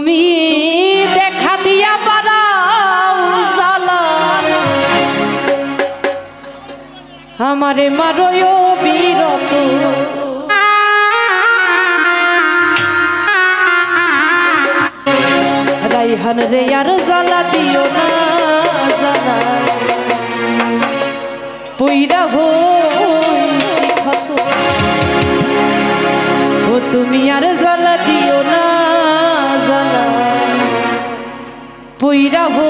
তুমি দেখা দিয়া পারাও সালাম আমারে মারয় বিরত। রাইহান রে আর জ্বালা দিও না, জ্বালা। পুইরা হো তুমি আর জ্বালা দিও না। পৈরা হো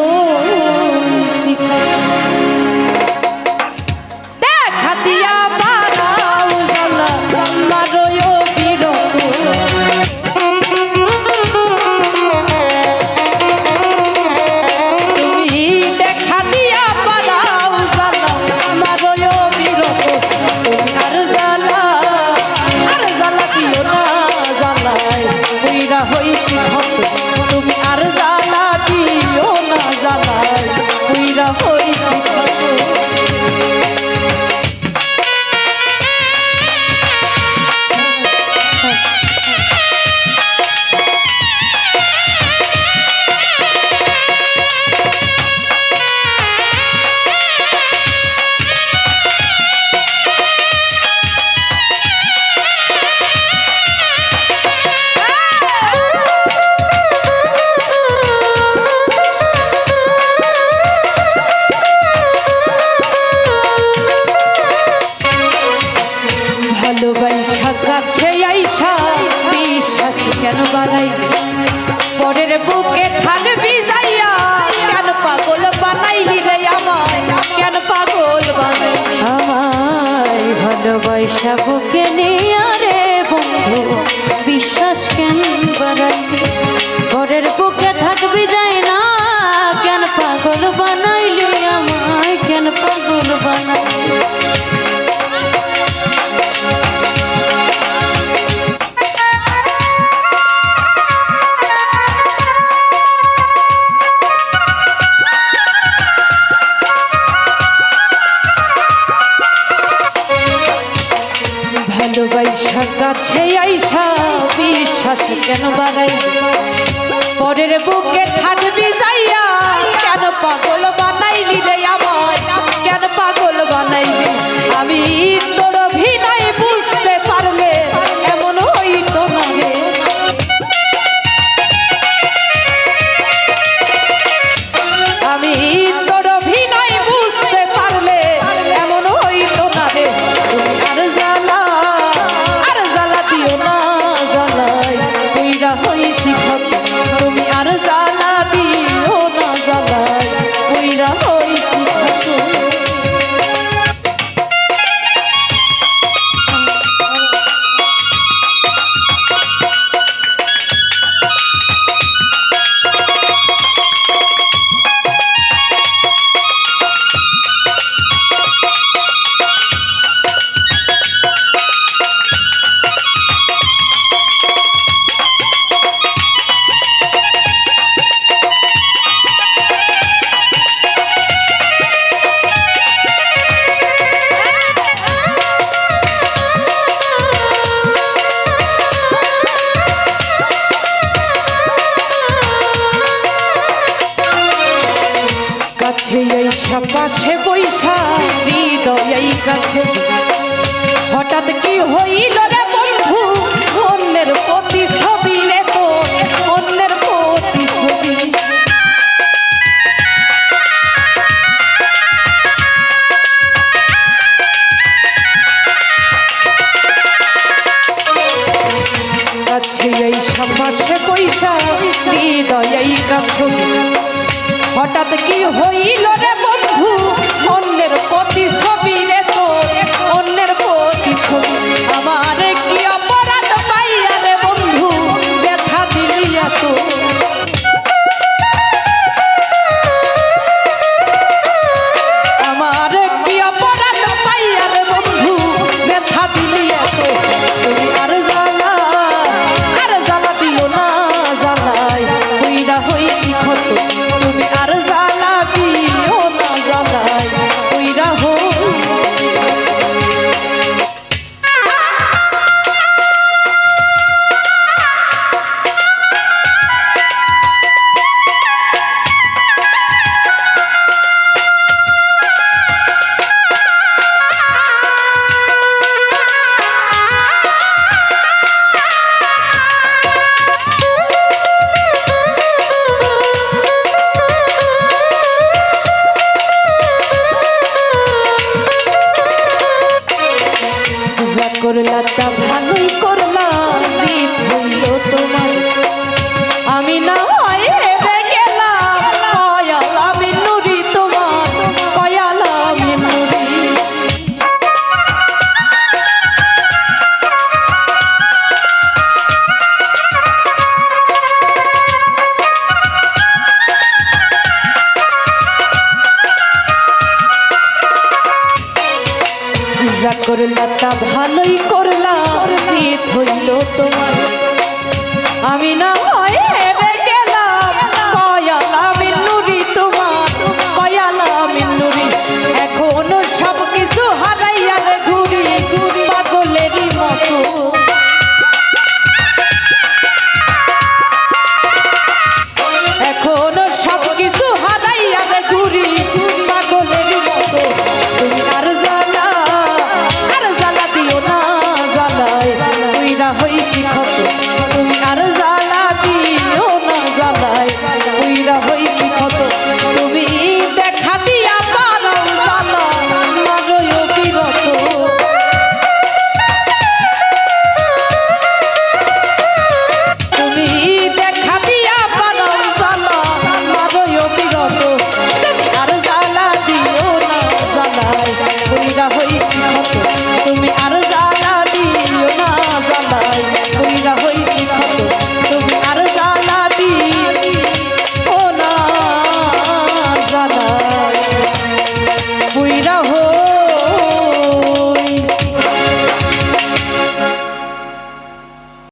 забув. কেন বানাই পরের বুকে থাকবি যাইয়া কেন পাগল বানাইলি আমার? সাপাশে পয়সা হৃদয়াই কাছে। হঠাৎ কি হইল রে বন্ধু? অন্যের প্রতি ছবি অন্যের প্রতি ছবি। কাছে এই সাপাশে পয়সা হৃদয়াই কাছে। হঠাৎ কি হই যা করলা তা ভালোই করলা তা ভালোই করলা হইল তোমার। আমি না